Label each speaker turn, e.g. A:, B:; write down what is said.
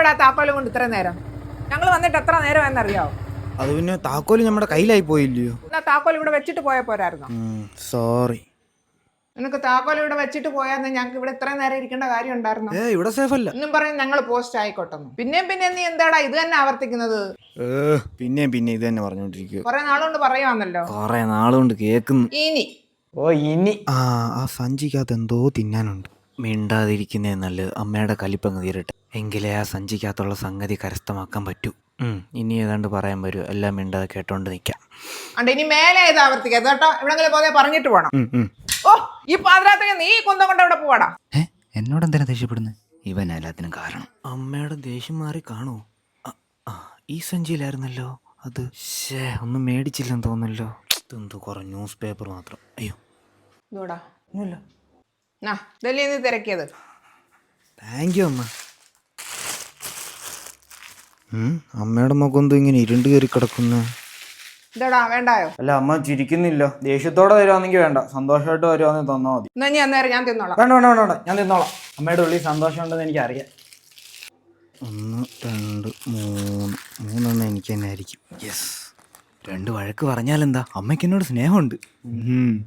A: ഇവിടെ താക്കോലും കൊണ്ട് ഇത്ര നേരം? ഞങ്ങൾ വന്നിട്ട് എത്ര നേരം എന്നറിയാവോ
B: അത് പിന്നെ താക്കോൽ നമ്മുടെ കയ്യിലായി പോയില്ലയോ?
A: എന്നാ താക്കോൽ ഇവിടെ വെച്ചിട്ട് പോയാൽ പോരായിരുന്നു?
B: സോറി
A: നിനക്ക് താക്കോൽ ഇവിടെ വെച്ചിട്ട് പോയാൽ ഞങ്ങൾക്ക് ഇവിടെ ഇത്ര നേരം ഇരിക്കേണ്ട കാര്യം ഉണ്ടായിരുന്നു?
B: ഏ ഇവിടെ സേഫ് അല്ല.
A: എന്നും പറഞ്ഞ് ഞങ്ങൾ പോസ്റ്റ് ആയിക്കോട്ടെ പിന്നെയും പിന്നെ നീ എന്താടാ ഇത് തന്നെ ആവർത്തിക്കുന്നത്?
B: പിന്നെയും പിന്നെ ഇത് തന്നെ പറഞ്ഞോണ്ടിരിക്കുക
A: കുറെ നാളുകൊണ്ട് പറയുവാന്നല്ലോ.
B: കൊറേ നാളുകൊണ്ട് കേക്കുന്നു.
A: ഇനി.
B: ഓ ഇനി. ആ ആ സഞ്ചിക്കകത്ത് എന്തോ തിന്നാനുണ്ട്. മിണ്ടാതിരിക്കുന്നേ നല്ലത്. അമ്മയുടെ കലിപ്പങ്ങ് തീരട്ടെ. എങ്കിലേ ആ സഞ്ചിക്കകത്തുള്ള സംഗതി കരസ്ഥമാക്കാൻ പറ്റൂ. ഇനി ഏതാണ്ട് പറയാൻ വരും എല്ലാം മിണ്ടാതെ കേട്ടോണ്ട് നിൽക്കാം
A: അണ്ട് ഇനി മേലെ ഇത് ആവർത്തിക്കാം? കേട്ടോ എവിടെങ്കിലും പോകാൻ പറഞ്ഞിട്ട്
B: ഉം.
A: ഓ ഈ പാതിരാത്രി നീ കുന്തം കൊണ്ട് അവിടെ പോവാടാ?
B: എന്നോട് എന്തിനാ ദേഷ്യപ്പെടുന്നത് ഇവൻ എല്ലാത്തിനും കാരണം. അമ്മയുടെ ദേഷ്യം മാറി കാണോ. ഈ സഞ്ചിയിലായിരുന്നല്ലോ അത്. ഷേ ഒന്നും മേടിച്ചില്ലെന്ന് തോന്നല്ലോ ഇതെന്തോ കുറെ ന്യൂസ് പേപ്പർ മാത്രം. അയ്യോ.
A: ഇതോടാ ഇതല്ലേ തിരക്കിയത്.
B: താങ്ക് യു അമ്മ. അമ്മയുടെ മുഖം എന്തോ ഇങ്ങനെ ഇരുണ്ട് കയറി കിടക്കുന്നു.
A: ഇതടാ വേണ്ടായോ?
C: അല്ല അമ്മ ചിരിക്കുന്നില്ല. ദേഷ്യത്തോടെ വരുവാണെങ്കിൽ വേണ്ട. സന്തോഷമായിട്ട് വരുവാണെങ്കിൽ തന്നാ മതി.
A: എന്നാ ഞാൻ അന്നേരം ഞാൻ തിന്നോളാം.
C: വേണ്ട വേണ്ട വേണ്ട വേണ്ട. ഞാൻ തിന്നോളാം. അമ്മയുടെ ഉള്ളിൽ സന്തോഷമുണ്ടെന്ന് എനിക്ക് അറിയാം
B: ഒന്ന് രണ്ട് മൂന്ന്. മൂന്നെണ്ണം എനിക്ക് തന്നെ ആയിരിക്കും. യെസ് രണ്ട് വഴക്ക് പറഞ്ഞാലെന്താ? അമ്മയ്ക്ക് എന്നോട് സ്നേഹമുണ്ട്. ഉം.